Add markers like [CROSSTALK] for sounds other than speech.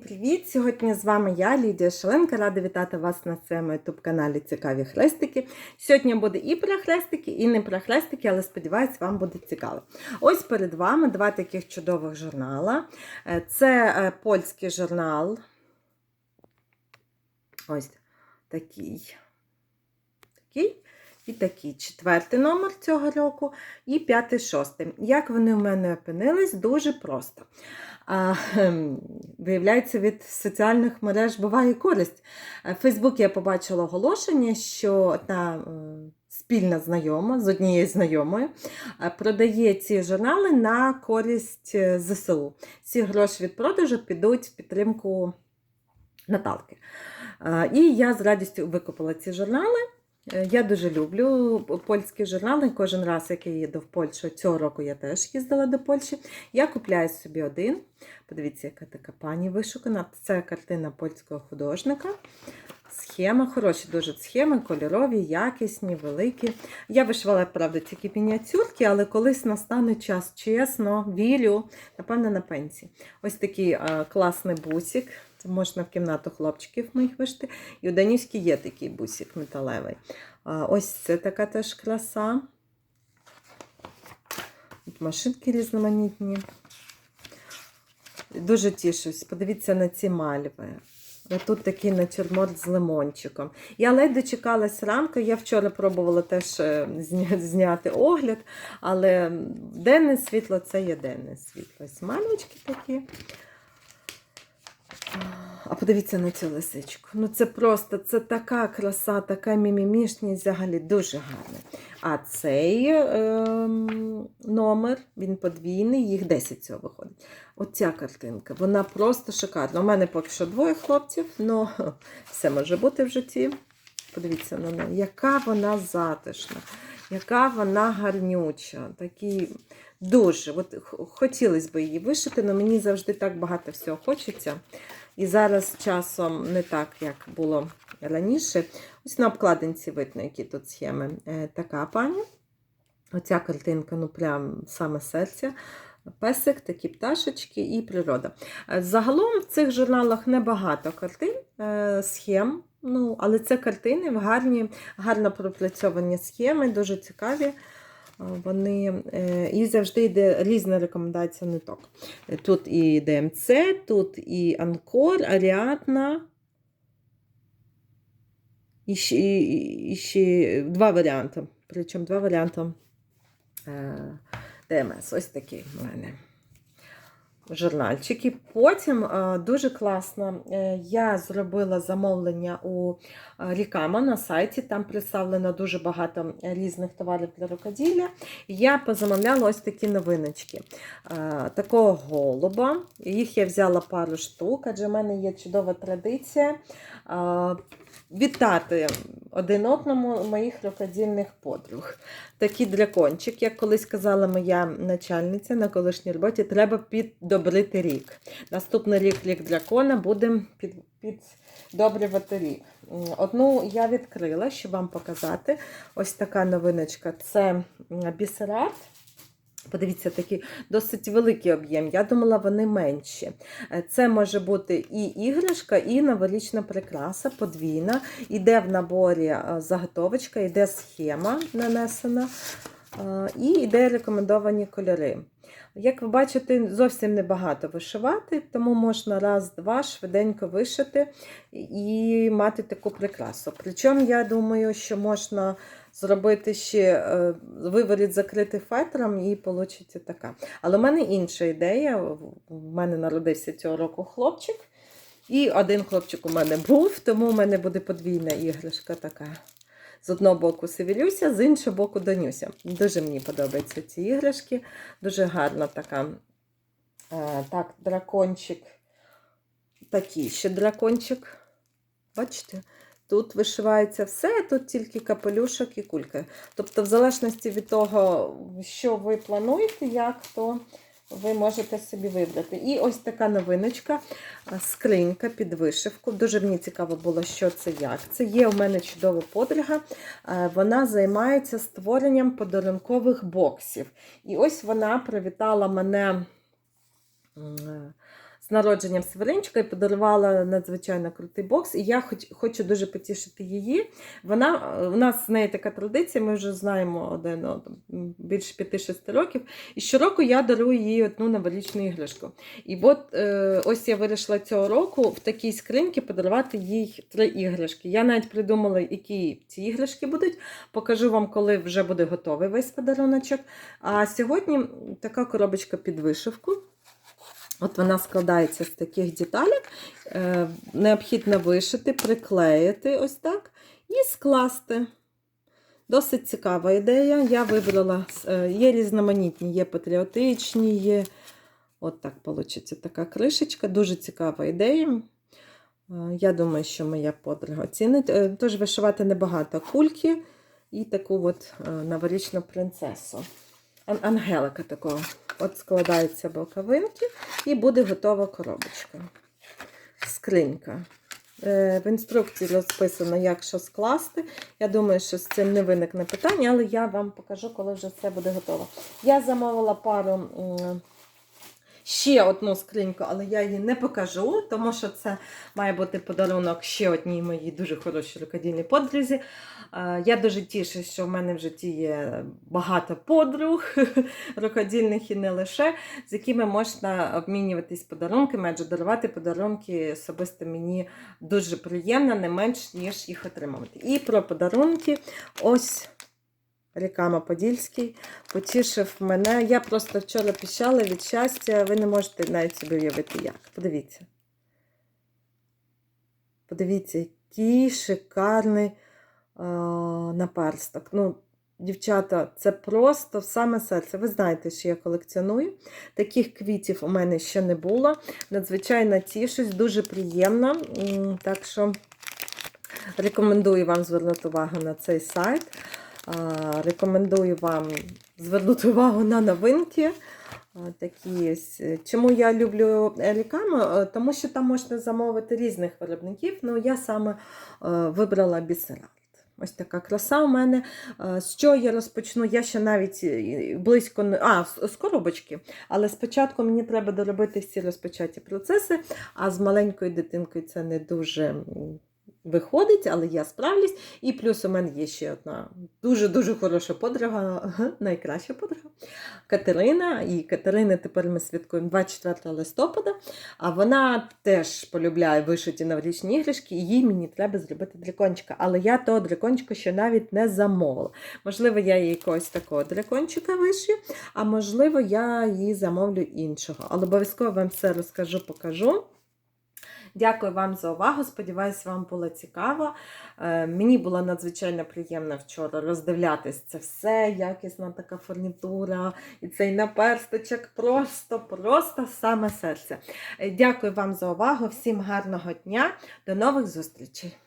Привіт! Сьогодні з вами я, Лідія Шаленка. Рада вітати вас на своєму youtube каналі Цікаві хрестики. Сьогодні буде і про хрестики, і не про хрестики, але сподіваюсь, вам буде цікаво. Ось перед вами два таких чудових журнала. Е, Це е, польський журнал. Ось такий. Такий. І такий четвертий номер цього року, і п'ятий, шостий. Як вони в мене опинились? Дуже просто. А, Виявляється, від соціальних мереж буває користь. В Фейсбуці я побачила оголошення, що одна е, спільна знайома з однією знайомою е, продає ці журнали на користь е, ЗСУ. Ці гроші від продажу підуть в підтримку Наталки. Е, І я з радістю викупила ці журнали. Е, Я дуже люблю польські журнали. Кожен раз, як я їду в Польщу, цього року я теж їздила до Польщі. Я купляю собі один. Подивіться, яка така пані вишукана. Це картина польського художника. Схема, хороші дуже схеми, кольорові, якісні, великі. Я вишивала, правда, тільки мініатюрки, але колись настане час, чесно, вірю, напевно, на пенсії. Ось такий а, класний бусик. Це можна в кімнату хлопчиків моїх вишити. І у Данівській є такий бусик металевий. Ось це така теж краса. Тут машинки різноманітні. Дуже тішусь. Подивіться на ці мальви. Тут такий натюрморт з лимончиком. Я ледь дочекалась ранку. Я вчора пробувала теж е, зняти огляд, але денне світло це є денне світло. Ось мальвочки такі. А подивіться на цю лисичку. Ну це просто це така краса, така мімімішність, взагалі дуже гарна. А цей ем, номер, він подвійний, їх 10 цього виходить. Оця картинка, вона просто шикарна. У мене поки що двоє хлопців, але [LAUGHS] все може бути в житті. Подивіться на неї, яка вона затишна, яка вона гарнюча. Такі дуже. От, хотілося б її вишити, але мені завжди так багато всього хочеться. І зараз часом не так, як було раніше. Ось на обкладинці видно, які тут схеми. Е, така пані. Оця картинка, ну прям саме серця. Песик, такі пташечки і природа. Е, Загалом в цих журналах небагато картин, е, схем, ну, але це картини, гарні, гарно пропрацьовані схеми, дуже цікаві. Вони е, і завжди йде різна рекомендація ниток. Тут і ДМЦ, тут і Анкор, Аріатна. І ще, і ще два варіанти. Причому два варіанти е, ДМС. Ось такий в мене журнальчик. І потім е, дуже класно е, я зробила замовлення у е, Рікама на сайті. Там представлено дуже багато різних товарів для рукоділля. Я позамовляла ось такі новиночки. Такого голуба. Їх я взяла пару штук, адже в мене є чудова традиція. Вітати один одному моїх рукодільних подруг. Такий дракончик, як колись казала моя начальниця на колишній роботі, треба піддобрити рік. Наступний рік рік дракона будемо під, піддобрювати рік. Одну я відкрила, щоб вам показати. Ось така новиночка. Це бісерат. Подивіться, такий досить великий об'єм. Я думала, вони менші. Е, Це може бути і іграшка, і новорічна прикраса подвійна. Іде в наборі е, заготовочка, іде схема нанесена, е, і йде рекомендовані кольори. Як ви бачите, зовсім небагато вишивати, тому можна раз-два швиденько вишити і мати таку прикрасу. Причому, я думаю, що можна зробити ще е, виворіт закритий фетром і вийде така. Але в мене інша ідея. У мене народився цього року хлопчик. І один хлопчик у мене був, тому у мене буде подвійна іграшка така. З одного боку Севілюся, з іншого боку Данюся. Дуже мені подобаються ці іграшки. Дуже гарна така. Е, так, дракончик. Такий ще дракончик. Бачите? Тут вишивається все, тут тільки капелюшок і кулька. Тобто, в залежності від того, що ви плануєте, як, то ви можете собі вибрати. І ось така новиночка, скринька під вишивку. Дуже мені цікаво було, що це як. Це є у мене чудова подруга. Е, Вона займається створенням подарункових боксів. І ось вона привітала мене з народженням Северинчика і подарувала надзвичайно крутий бокс. І я хоч, хочу дуже потішити її. Вона, у нас з нею така традиція, ми вже знаємо один більше 5-6 років. І щороку я дарую їй одну новорічну іграшку. І от е, ось я вирішила цього року в такій скриньці подарувати їй три іграшки. Я навіть придумала, які ці іграшки будуть. Покажу вам, коли вже буде готовий весь подаруночок. А сьогодні така коробочка під вишивку. От вона складається з таких деталек. Е, необхідно вишити, приклеїти ось так і скласти. Досить цікава ідея. Я вибрала, е, є різноманітні, є патріотичні, є. От так вийде така кришечка. Дуже цікава ідея. Е, Я думаю, що моя подруга оцінить. Тож вишивати небагато кульки і таку от новорічну принцесу. Ан- Ангелика такого. От складаються боковинки і буде готова коробочка. Скринька. Е, В інструкції розписано, як що скласти. Я думаю, що з цим не виникне питання, але я вам покажу, коли вже все буде готово. Я замовила пару ще одну скриньку, але я її не покажу, тому що це має бути подарунок ще одній моїй дуже хорошій рукодільній подрузі. Е, Я дуже тішу, що в мене в житті є багато подруг [LAUGHS] рукодільних і не лише, з якими можна обмінюватись подарунками, адже дарувати подарунки особисто мені дуже приємно, не менш, ніж їх отримувати. І про подарунки ось. Рікама Подільський потішив мене. Я просто вчора піщала від щастя. Ви не можете навіть собі уявити як. Подивіться. Подивіться, який шикарний е, наперсток. Ну, дівчата, це просто в саме серце. Ви знаєте, що я колекціоную. Таких квітів у мене ще не було. Надзвичайно тішусь, дуже приємно. Так що рекомендую вам звернути увагу на цей сайт. Рекомендую вам звернути увагу на новинки. Такі. Чому я люблю Елікаму? Тому що там можна замовити різних виробників. Ну, я саме вибрала Бісеральт. Ось така краса у мене. З чого я розпочну? Я ще навіть е, близько. А, з коробочки. Але спочатку мені треба доробити всі розпочаті процеси, а з маленькою дитинкою це не дуже виходить, але я справлюсь. І плюс у мене є ще одна дуже-дуже хороша подруга, [LAUGHS] найкраща подруга Катерина. І Катерини тепер ми святкуємо 24 листопада. А вона теж полюбляє вишиті новорічні іграшки, і їй мені треба зробити дракончика. Але я того дракончика ще навіть не замовила. Можливо, я їй якогось такого дракончика вишию, а можливо, я їй замовлю іншого. Але обов'язково вам все розкажу, покажу. Дякую вам за увагу. Сподіваюсь, вам було цікаво. Е, Мені було надзвичайно приємно вчора роздивлятись це все, якісна така фурнітура і цей наперсточок. Просто, просто саме серце. Е, Дякую вам за увагу. Всім гарного дня. До нових зустрічей!